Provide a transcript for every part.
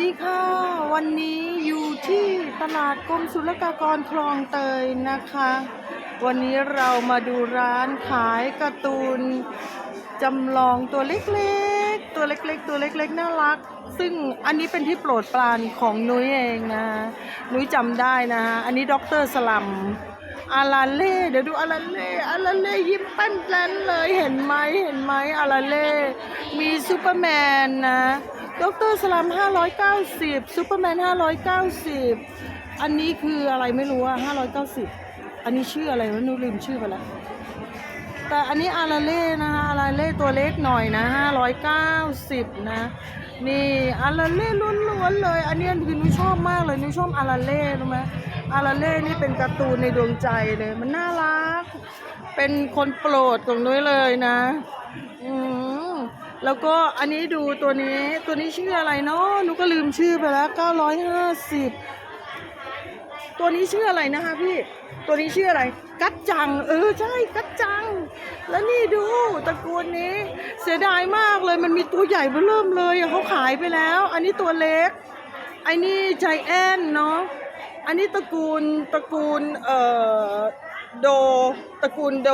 ดีค่ะ วันนี้อยู่ที่ตลาดกรมศุลกากรคลองเตยนะคะ วันนี้เรามาดูร้านขายการ์ตูนจำลองตัวเล็กๆ ตัวเล็กๆ ตัวเล็กๆ น่ารัก ซึ่งอันนี้เป็นที่โปรดปรานของนุ้ยเองนะ นุ้ยจำได้นะ อันนี้ด็อกเตอร์สลัมอาราเล่เดี๋ยวดูอาราเล่อาราเล่ยิ้มแป้นแปลนเลยเห็นไหมเห็นไหมอาราเล่มีซูเปอร์แมนนะ ด็อกเตอร์สลัม590ซูเปอร์แมน590 อันนี้คืออะไรไม่รู้อะ590 อันนี้ชื่ออะไรวะหนูลืมชื่อไปแล้ว แต่อันนี้อาราเล่นะคะอาราเล่ตัวเล็กหน่อยนะ 590 นะ นี่อาราเล่ล้วนๆเลย อันนี้คือนูชอบมากเลยนูชอบอาราเล่รู้ไหมอาราเล่นี่เป็นการ์ตูนในดวงใจเลย มันน่ารัก เป็นคนโปรดของนุ้ยเลยนะ อืม แล้วก็อันนี้ดูตัวนี้ตัวนี้ชื่ออะไรเนาะหนูก็ลืมชื่อไปแล้ว 950 ตัวนี้ชื่ออะไรนะคะพี่ ตัวนี้ชื่ออะไร กัจจัง เออใช่กัจจัง แล้วนี่ดูตระกูลนี้ เสียดายมากเลยมันมีตัวใหญ่เบ้อเริ่มเลยเขาขายไปแล้ว อันนี้ตัวเล็กไอ้นี่ใจแอนเนาะอันนี้ตระกูลตระกูลเอ่อโดตระกูลโด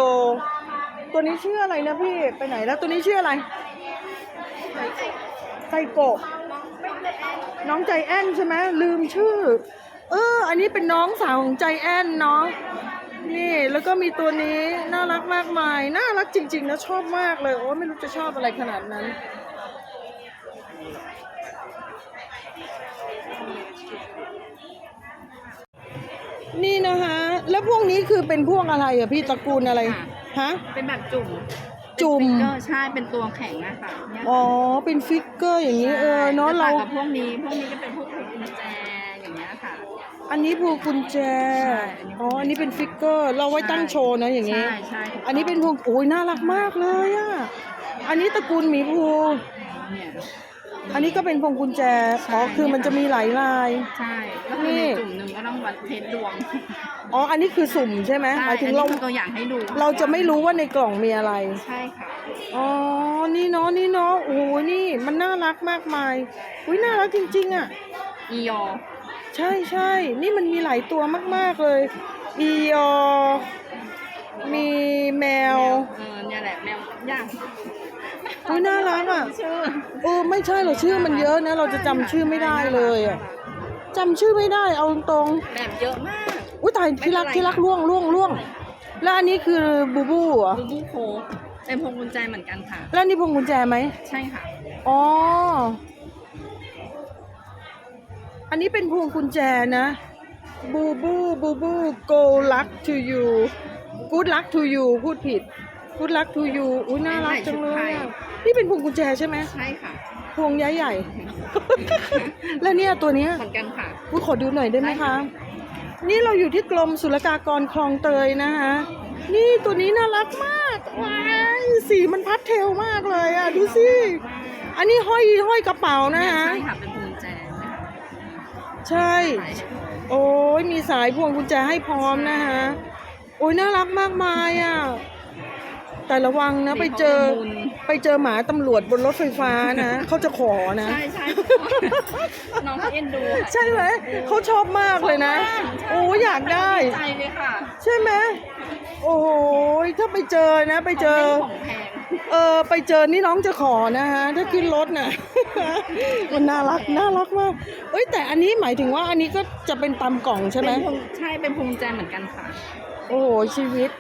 ตัวนี้ชื่ออะไรนะพี่ไปไหนแล้วตัวนี้ชื่ออะไร ไซโกะน้องใจแอนใช่ไหมลืมชื่อ เออ อันนี้เป็นน้องสาวของใจแอนเนาะนี่แล้วก็มีตัวนี้น่ารักมากมาย น่ารักจริงๆนะชอบมากเลยโอ้ไม่รู้จะชอบอะไรขนาดนั้นนี่นะคะ แล้วพวกนี้คือเป็นพวกอะไรอะพี่ตระกูลอะไร ฮะ เป็นแบบจุ่ม จุ่มเป็นฟิกเกอร์ใช่เป็นตัวแข็งอะค่ะเนี่ยอ๋อ เป็นฟิกเกอร์อย่างนี้เออเนาะจะเราต่งกับพวกนี้ พวกนี้จะเป็นพวกพวงกุญแจอย่างเงี้ยค่ะ อันนี้พวงกุญแจ ใช่อ๋อ อันนี้เป็นฟิกเกอร์ เราไว้ตั้งโชว์นะอย่างนี้ ใช่ใช่ถูกต้งอันนี้เป็นพวงโอ้ยน่ารักมากเลยอะอันนี้ตระกูลหมีภูเนี่ย อันนี้ก็เป็นพวงกุญแจอ๋อคือมันจะมีหลายลาย ใช่ก็คือนี่ ในจุ่มหนึ่งก็ต้องวัดเทสดวงอ๋อ อันนี้คือสุ่มใช่ไหมใช่หมายถึอังนเรานี้คือตัวอย่างให้ดูเราจะไม่รู้ว่าในกล่องมีอะไร ใช่ค่ะอ๋อ นี่เนาะ นี่เนาะ โอ้โห นี่มันน่ารักมากมาย อุ้ยน่ารักจริง ๆ อะ อียอใช่ใช่ นี่มันมีหลายตัวมาก ๆ เลย อียอมีแมว เออเนี่ยแหละแมวย่าง อุ๊ยน่ารักอะชื่อเออไม่ใช่หรอกชื่อมันเยอะนะ เราจะจำชื่อไม่ได้เลยอะจำชื่อไม่ได้เอาตรงแบบเยอะมาก ๆอุ้ยตายที่รักที่รักล่วงล่วงล่วงแล้วอันนี้คือบูบูเหรอบูบูโคกเป็นพวงกุญแจเหมือนกันค่ะ แล้วอันนี่พวงกุญแจไหมใช่ค่ะ อ๋ออันนี้เป็นพวงกุญแจนะบูบูบูบู go luck to you good luck to you พูดผิด good luck to you อุ้ยน่ารักจังเลยอะ นี่เป็นพวงกุญแจใช่ไหมใช่ค่ะ พวงใหญ่ใหญ่ แล้วเนี่ยตัวเนี้ยเหมือนกันค่ะพูดขอดูหน่อยได้ไหมคะ นี่เราอยู่ที่กรมศุลกากรคลองเตยนะคะ นี่ตัวนี้น่ารักมากว้ายสีมันพัดเทลมากเลยอะดูสิ อันนี้ห้อยห้อยกระเป๋านะคะ ใช่ค่ะเป็นพวงกุญแจนะคะใช่ โอ้ยมีสายพวงกุญแจให้พร้อมนะคะ โอ้ยน่ารักมากมายอะ แต่ระวังนะไปเจอไปเจอหมาตำรวจบนรถไฟฟ้านะเขาจะขอนะ ใช่ใช่น้องเขาเอ็นดูค่ะใช่ไหมเขาชอบมากเลยนะ โอ้ยอยากได้ใจเลยค่ะ ใช่ไหมโอ้โหถ้าไปเจอนะ ไปเจอของแพงเออไปเจอนี่น้องจะขอนะฮะถ้าขึ้นรถน่ะมันน่ารักน่ารักมากเอ้ยแต่อันนี้หมายถึงว่าอันนี้ก็จะเป็นตามกล่องใช่ไหมเป็นพวงใช่เป็นพวงกุญแจเหมือนกันค่ะ โอ้โหชีวิต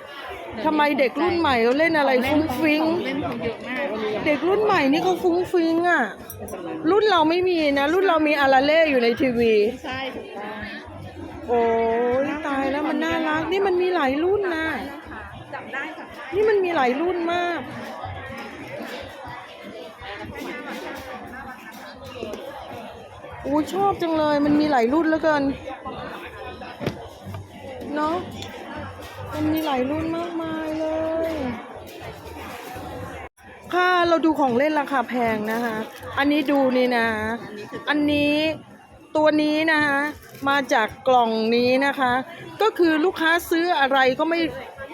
ทำไมเด็กรุ่นใหม่เขาเล่นอะไรขงฟุ้เล่งนฟิ้งของเล่นเขาเยอะมากเด็กรุ่นใหม่นี่เขาฟุ้งฟิ้งอะ รุ่นเราไม่มีนะ รุ่นเรามีอาราเล่อยู่ในทีวี ใช่ถูกต้องโอ้ยตายแล้วมันน่ารัก นี่มันมีหลายรุ่นนะจับได้จับได้นี่มันมีหลายรุ่นมาก โอ้ยชอบจังเลย มันมีหลายรุ่นแล้วกันเนาะ มันมีหลายรุ่นมากมายเลย ค่ะเราดูของเล่นราคาแพงนะคะ อันนี้ดูนี่นะ อันนี้ตัวนี้นะคะมาจากกล่องนี้นะคะ ก็คือลูกค้าซื้ออะไรก็ไม่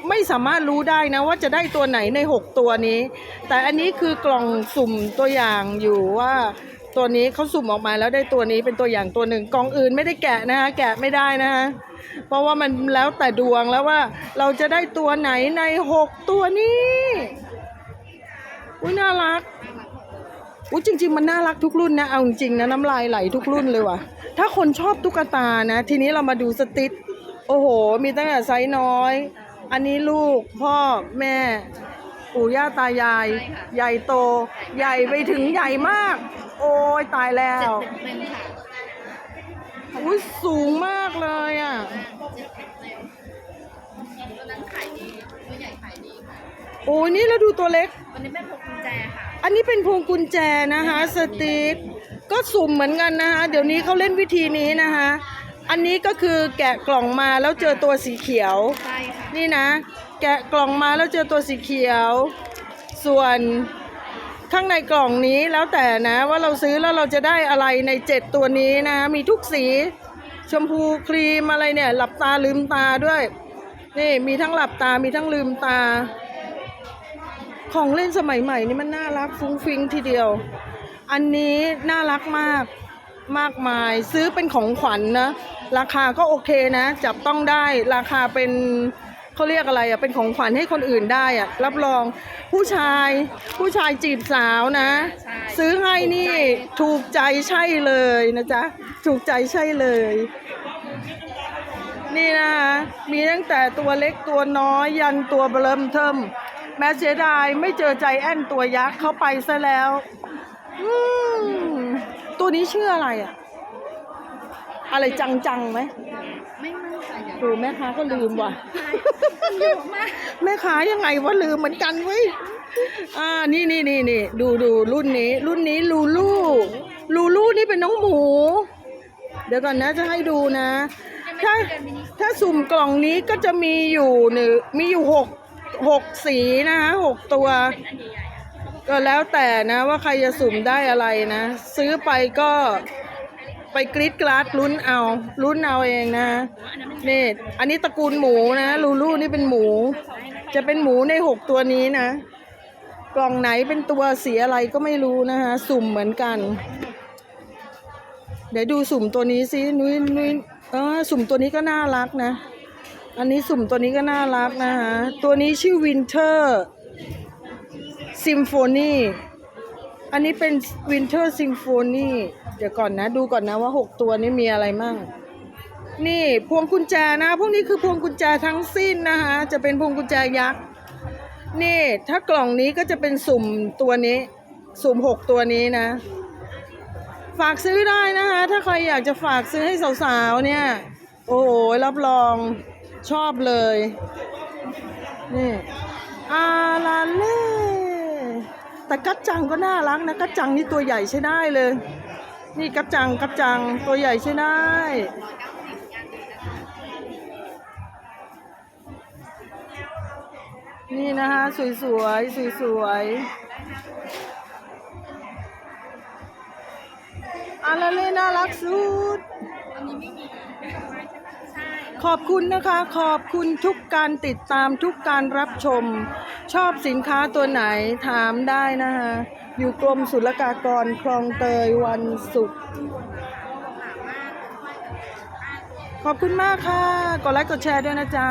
ไม่สามารถรู้ได้นะว่าจะได้ตัวไหนใน 6 ตัวนี้ แต่อันนี้คือกล่องสุ่มตัวอย่างอยู่ว่า ตัวนี้เขาสุ่มออกมาแล้วได้ตัวนี้เป็นตัวอย่างตัวหนึ่งกล่องอื่นไม่ได้แกะนะคะแกะไม่ได้นะคะเพราะว่ามันแล้วแต่ดวงแล้วว่าเราจะได้ตัวไหนในหกตัวนี้อุ้ยน่ารักอุ้ยจริง ๆ มันน่ารักทุกรุ่นนะเอาจริงนะน้ำลายไหลทุกรุ่นเลยว่ะ ถ้าคนชอบตุ๊กตานะ ทีนี้เรามาดูสติ๊ดโอ้โห มีตั้งแต่ไซส์น้อย อันนี้ลูกพ่อแม่ ปู่ย่าตายายใหญ่โต ใหญ่ไปถึงใหญ่มาก โอ้ยตายแล้เจ็ดวเต็มๆค่ะอุ้ยสูงมากเลยอะ เจ็ดเต็มๆตัวนั้นขายดีตัวใหญ่ขายดีค่ะโอ้ยนี่แล้วดูตัวเล็ก วันนี้เป็นพวงกุญแจค่ะอันนี้เป็นพวงกุญแจนะคะสติ๊กก็สุ่มเหมือนกันนะคะ เดี๋ยวนี้เขาเล่นวิธีนี้นะคะ อันนี้ก็คือแกะกล่องมาแล้วเจอตัวสีเขียว ใช่ค่ะนี่นะ แกะกล่องมาแล้วเจอตัวสีเขียว ส่วนข้างในกล่องนี้แล้วแต่นะว่าเราซื้อแล้วเราจะได้อะไรในเจ็ดตัวนี้นะ มีทุกสี ชมพูครีมอะไรเนี่ย หลับตาลืมตาด้วย นี่มีทั้งหลับตามีทั้งลืมตา ของเล่นสมัยใหม่นี่มันน่ารักฟุ้งฟิ้งทีเดียว อันนี้น่ารักมากมากมายซื้อเป็นของขวัญนะราคาก็โอเคนะ จับต้องได้ราคาเป็น เขาเรียกอะไรอะเป็นของขวัญให้คนอื่นได้อะรับรองผู้ชายผู้ชายจีบสาวนะใช่ซื้อให้นี่ถูกใจใช่เลยนะจ๊ะถูกใจใช่เลย นี่นะคะมีตั้งแต่ตัวเล็กตัวน้อยยันตัวเบริ่มเทิมแม้เสียดายไม่เจอใจแอนตัวยักษ์เข้าไปซะแล้วอืมตัวนี้ชื่ออะไรอะอะไรจังจังๆไหมไม่มั่นใจเดี๋ยวโอ้แม่ค้าก็ลืมว่ะ แม่ค้ายังไงว่าลืมเหมือนกันเว้ย อ่า นี่นี่นี่นี่ดูดูรุ่นนี้ รุ่นนี้ลูลู ลูลูนี่เป็นน้องหมู เดี๋ยวก่อนนะจะให้ดูนะ ถ้าถ้าสุ่มกล่องนี้ก็จะมีอยู่หนึ่งมีอยู่หกหกสีนะคะหกตัว ก็แล้วแต่นะว่าใครจะสุ่มได้อะไรนะ ซื้อไปก็ ไปกรีดกราดลุ้นเอา ลุ้นเอาเองนะนี่อันนี้ตระกูลหมูนะลูลูนี่เป็นหมู จะเป็นหมูในหกตัวนี้นะ กล่องไหนเป็นตัวสีอะไรก็ไม่รู้นะคะสุ่มเหมือนกัน เดี๋ยวดูสุ่มตัวนี้สินุ้ยนุ้ยเออสุ่มตัวนี้ก็น่ารักนะ อันนี้สุ่มตัวนี้ก็น่ารักนะคะตัวนี้ชื่อวินเทอร์ซิมโฟนี อันนี้เป็นวินเทอร์ซิมโฟนีเดี๋ยวก่อนนะ ดูก่อนนะว่าหกตัวนี้มีอะไรมั่ง นี่พวงกุญแจนะ พวกนี้คือพวงกุญแจทั้งสิ้นนะคะ จะเป็นพวงกุญแจยักษ์ นี่ ถ้ากล่องนี้ก็จะเป็นสุ่มตัวนี้ สุ่มหกตัวนี้นะ ฝากซื้อได้นะคะ ถ้าใครอยากจะฝากซื้อให้สาวๆ เนี่ย โอ้โห รับรองชอบเลย นี่อาลาเล่ แต่กัจจังก็น่ารักนะกัจจังนี่ตัวใหญ่ใช้ได้เลย นี่กัจจังกัจจังตัวใหญ่ใช้ได้นี่นะคะสวยสวยสวยสวยอาลาเล่น่ารักสุด ขอบคุณนะคะขอบคุณทุกการติดตามทุกการรับชม ชอบสินค้าตัวไหนถามได้นะคะอยู่กรมศุลกากรคลองเตยวันศุกร์ขอบคุณมากค่ะ กดไลค์กดแชร์ด้วยนะจ๊ะ